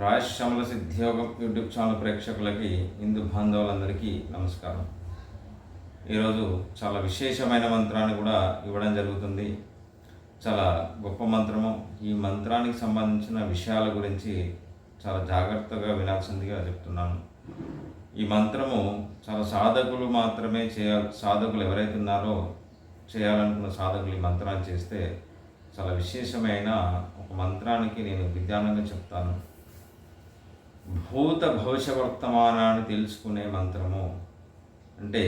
Rajashyamala సిద్ధియోగం YouTube channel ప్రేక్షకులకి హిందూ బాంధవులందరికీ నమస్కారం. ఈరోజు చాలా విశేషమైన మంత్రాన్ని కూడా ఇవ్వడం జరుగుతుంది. చాలా గొప్ప మంత్రము. ఈ మంత్రానికి సంబంధించిన విషయాల గురించి చాలా జాగ్రత్తగా వినాల్సిందిగా చెప్తున్నాను. ఈ మంత్రము చాలా సాధకులు మాత్రమే చేయాలి సాధకులు ఎవరైతే ఉన్నారో చేయాలనుకున్న సాధకులు ఈ మంత్రాన్ని చేస్తే చాలా విశేషమైన ఒక మంత్రానికి నేను విజ్ఞానంగా చెప్తాను. భూత భవిష్య వర్తమానాన్ని తెలుసుకునే మంత్రము. అంటే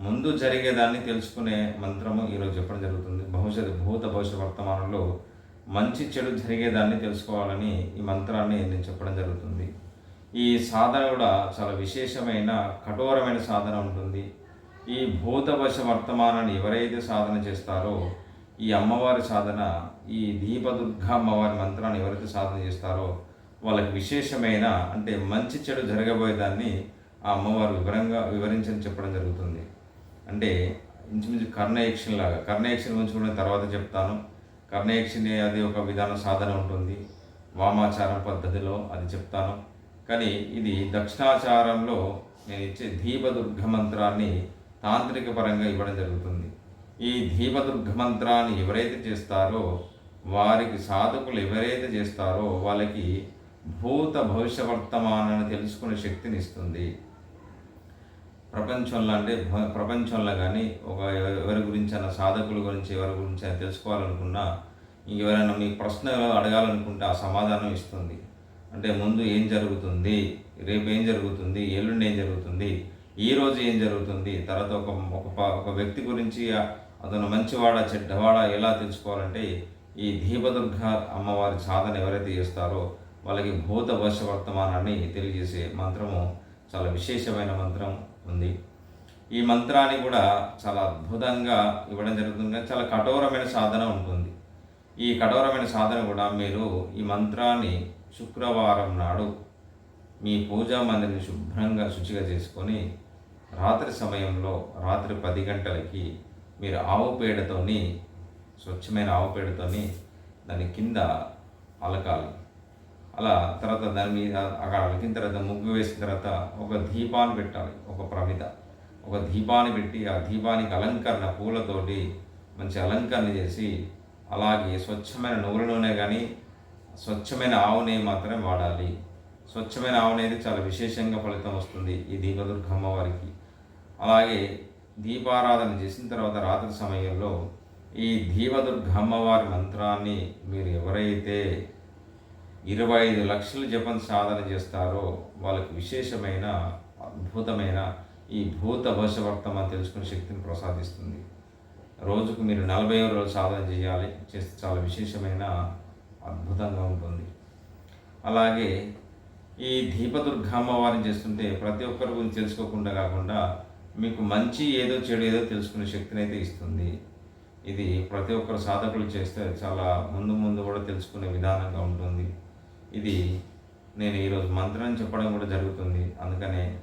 ముందు జరిగేదాన్ని తెలుసుకునే మంత్రము ఈరోజు చెప్పడం జరుగుతుంది. భవిష్యత్ భూత భవిష్య వర్తమానంలో మంచి చెడు జరిగేదాన్ని తెలుసుకోవాలని ఈ మంత్రాన్ని నేను చెప్పడం జరుగుతుంది. ఈ సాధన కూడా చాలా విశేషమైన కఠోరమైన సాధన ఉంటుంది. ఈ భూతవశ వర్తమానాన్ని ఎవరైతే సాధన చేస్తారో ఈ అమ్మవారి సాధన ఈ దీపదుర్గ అమ్మవారి మంత్రాన్ని ఎవరైతే సాధన చేస్తారో వాళ్ళకి విశేషమైన అంటే మంచి చెడు జరగబోయేదాన్ని ఆ అమ్మవారు వివరంగా వివరించని చెప్పడం జరుగుతుంది. అంటే ఇంచుమించు కర్ణయక్షణ లాగా కర్ణయక్షణ గురించి కూడా తర్వాత చెప్తాను. కర్ణయక్షిణి అది ఒక విధాన సాధన ఉంటుంది. వామాచారం పద్ధతిలో అది చెప్తాను. కానీ ఇది దక్షిణాచారంలో నేను ఇచ్చే దీపదుర్గ మంత్రాన్ని తాంత్రిక పరంగా ఇవ్వడం జరుగుతుంది. ఈ దీపదుర్గ మంత్రాన్ని ఎవరైతే చేస్తారో వారికి సాధకులు ఎవరైతే చేస్తారో వాళ్ళకి భూత భవిష్య వర్తమానాన్ని తెలుసుకునే శక్తిని ఇస్తుంది ప్రపంచంలో అంటే ప్రపంచంలో కానీ ఒక ఎవరి గురించి అన్న సాధకుల గురించి ఎవరి గురించి అయినా తెలుసుకోవాలనుకున్నా ఎవరైనా మీ ప్రశ్న అడగాలనుకుంటే ఆ సమాధానం ఇస్తుంది. అంటే ముందు ఏం జరుగుతుంది? రేపు ఏం జరుగుతుంది? ఎల్లుండి ఏం జరుగుతుంది? ఈ రోజు ఏం జరుగుతుంది? తర్వాత ఒక ఒక ఒక వ్యక్తి గురించి అతను మంచివాడా చెడ్డవాడా ఎలా తెలుసుకోవాలంటే ఈ దీపదుర్గ అమ్మవారి సాధన ఎవరైతే చేస్తారో వాళ్ళకి భూత వర్ష వర్తమానాన్ని తెలియజేసే మంత్రము చాలా విశేషమైన మంత్రం ఉంది. ఈ మంత్రాన్ని కూడా చాలా అద్భుతంగా ఇవ్వడం జరుగుతుంది. చాలా కఠోరమైన సాధన ఉంటుంది. ఈ కఠోరమైన సాధన కూడా మీరు ఈ మంత్రాన్ని శుక్రవారం నాడు మీ పూజా మందిరిని శుభ్రంగా శుచిగా చేసుకొని రాత్రి సమయంలో రాత్రి పది గంటలకి మీరు ఆవు పేడతోని స్వచ్ఛమైన ఆవు పేడతోని దాని కింద అలకాలి. అలా తర్వాత దాని మీద అక్కడ అలికిన తర్వాత ముగ్గు వేసిన తర్వాత ఒక దీపాన్ని పెట్టాలి ఒక ప్రమిద. ఒక దీపాన్ని పెట్టి ఆ దీపానికి అలంకరణ పూలతోటి మంచి అలంకరణ చేసి అలాగే స్వచ్ఛమైన నువ్వుల నూనె కానీ స్వచ్ఛమైన ఆవు నెయ్యి మాత్రమే వాడాలి. స్వచ్ఛమైన ఆవు నెయ్యి చాలా విశేషంగా ఫలితం వస్తుంది ఈ దీపదుర్గమ్మ వారికి అలాగే దీపారాధన చేసిన తర్వాత రాత్రి సమయంలో ఈ దీపదుర్గమ్మ వారి మంత్రాన్ని మీరు ఎవరైతే ఇరవై ఐదు లక్షలు జపం సాధన చేస్తారో వాళ్ళకి విశేషమైన అద్భుతమైన ఈ భూత భవిష్యవర్తమని తెలుసుకునే శక్తిని ప్రసాదిస్తుంది. రోజుకు మీరు నలభై రోజులు సాధన చేయాలి చేస్తే చాలా విశేషమైన అద్భుతంగా ఉంటుంది. అలాగే ఈ దీపదుర్గ అమ్మవారిని చేస్తుంటే ప్రతి ఒక్కరి గురించి తెలుసుకోకుండా కాకుండా మీకు మంచి ఏదో చెడు ఏదో తెలుసుకునే శక్తిని అయితే ఇస్తుంది. ఇది ప్రతి ఒక్కరు సాధకులు చేస్తే చాలా ముందు ముందు కూడా తెలుసుకునే విధానంగా ఉంటుంది. ఇది నేను ఈరోజు మంత్రం చెప్పడం కూడా జరుగుతుంది. అందుకనే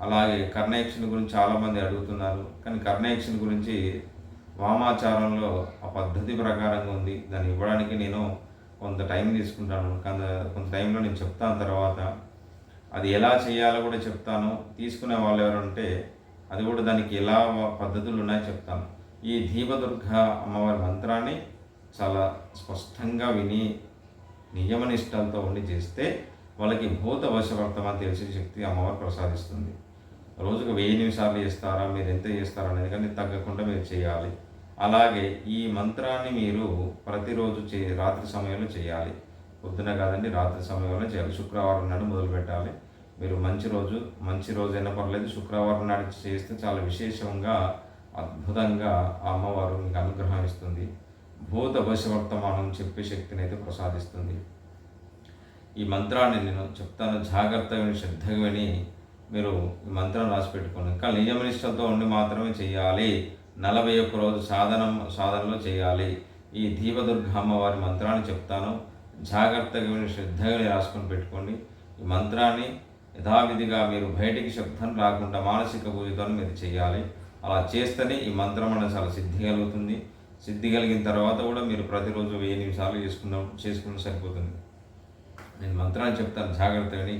అలాగే కర్ణయక్షుని గురించి చాలామంది అడుగుతున్నారు. కానీ కర్ణయక్షుని గురించి వామాచారంలో ఆ పద్ధతి ప్రకారంగా ఉంది. దాన్ని ఇవ్వడానికి నేను కొంత టైం తీసుకుంటాను. కొంత కొంత టైంలో నేను చెప్తాను తర్వాత. అది ఎలా చేయాలో కూడా చెప్తాను. తీసుకునే వాళ్ళు ఎవరంటే అది కూడా దానికి ఎలా పద్ధతులు ఉన్నాయో చెప్తాను. ఈ దీపదుర్గ అమ్మవారి మంత్రాన్ని చాలా స్పష్టంగా విని నియమనిష్టలతో ఉండి చేస్తే వాళ్ళకి భూత వశవర్తమాన్ని తెలిసే శక్తి అమ్మవారు ప్రసాదిస్తుంది. రోజుకు వెయ్యి నిమిషాలు చేస్తారా? మీరు ఎంత చేస్తారా అనేది కానీ తగ్గకుండా మీరు చేయాలి. అలాగే ఈ మంత్రాన్ని మీరు ప్రతిరోజు చే రాత్రి సమయంలో చేయాలి. పొద్దున కాదండి రాత్రి సమయంలో చేయాలి. శుక్రవారం నాడు మొదలు పెట్టాలి. మీరు మంచి రోజు మంచి రోజు అయినా పర్లేదు శుక్రవారం నాడు చేస్తే చాలా విశేషంగా అద్భుతంగా ఆ అమ్మవారు మీకు అనుగ్రహం ఇస్తుంది. భూత భవిష్యవర్తమానం చెప్పే శక్తిని అయితే ప్రసాదిస్తుంది. ఈ మంత్రాన్ని నేను చెప్తాను. జాగ్రత్తగా విని, శ్రద్ధగా విని మీరు ఈ మంత్రం రాసి పెట్టుకోండి. ఇంకా నియమనిష్టతో ఉండి మాత్రమే చేయాలి. నలభై ఒక్క రోజు సాధనం సాధనలో చేయాలి. ఈ దీపదుర్గ అమ్మవారి మంత్రాన్ని చెప్తాను. జాగ్రత్తగా విని శ్రద్ధగా రాసుకొని పెట్టుకోండి. ఈ మంత్రాన్ని యథావిధిగా మీరు బయటికి శబ్దం రాకుండా మానసిక పూజతో మీరు చేయాలి. అలా చేస్తేనే ఈ మంత్రం అనేది చాలా సిద్ధి కలుగుతుంది. సిద్ధి కలిగిన తర్వాత కూడా మీరు ప్రతిరోజు వెయ్యి నిమిషాలు చేసుకున్న చేసుకున్న సరిపోతుంది. నేను మంత్రాన్ని చెప్తాను జాగ్రత్తగాని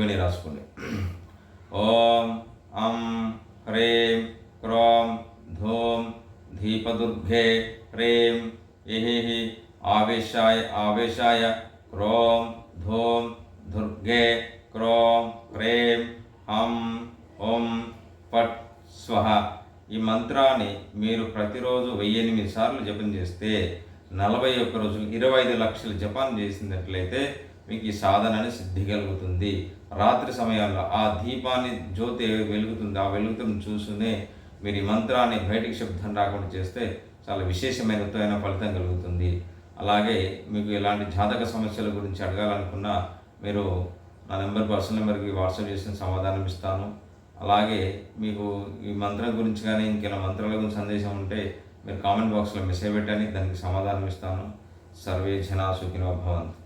విని రాసుకోండి. ఓం అం హ్రేం క్రోం ధూం ధీపదుర్ఘే హ్రేం ఇహి ఆవేశాయ ఆవేశాయ క్రోం ధూం దుర్గే క్రోం హ్రీం హం ఓం పట్ స్వహ ఈ మంత్రాన్ని మీరు ప్రతిరోజు వెయ్యి ఎనిమిది సార్లు జపం చేస్తే నలభై ఒక్క రోజులు ఇరవై ఐదు లక్షలు జపం చేసినట్లయితే మీకు ఈ సాధనని సిద్ధి కలుగుతుంది. రాత్రి సమయాల్లో ఆ దీపాన్ని జ్యోతి వెలుగుతుంది ఆ వెలుగుతున్న చూసునే మీరు ఈ మంత్రాన్ని బయటికి శబ్దం రాకుండా చేస్తే చాలా విశేషమైన ఉత్తమైన ఫలితం కలుగుతుంది. అలాగే మీకు ఎలాంటి జాతక సమస్యల గురించి అడగాలనుకున్నా మీరు నా నెంబర్ పర్సనల్ నెంబర్కి వాట్సాప్ చేసిన సమాధానం ఇస్తాను. అలాగే మీకు ఈ మంత్రం గురించి కానీ ఇంకేమైనా మంత్రాల గురించి సందేశం ఉంటే మీరు కామెంట్ బాక్స్లో మెసేజ్ పెట్టండి దానికి సమాధానం ఇస్తాను. సర్వే జనా సుఖినో భవంతు.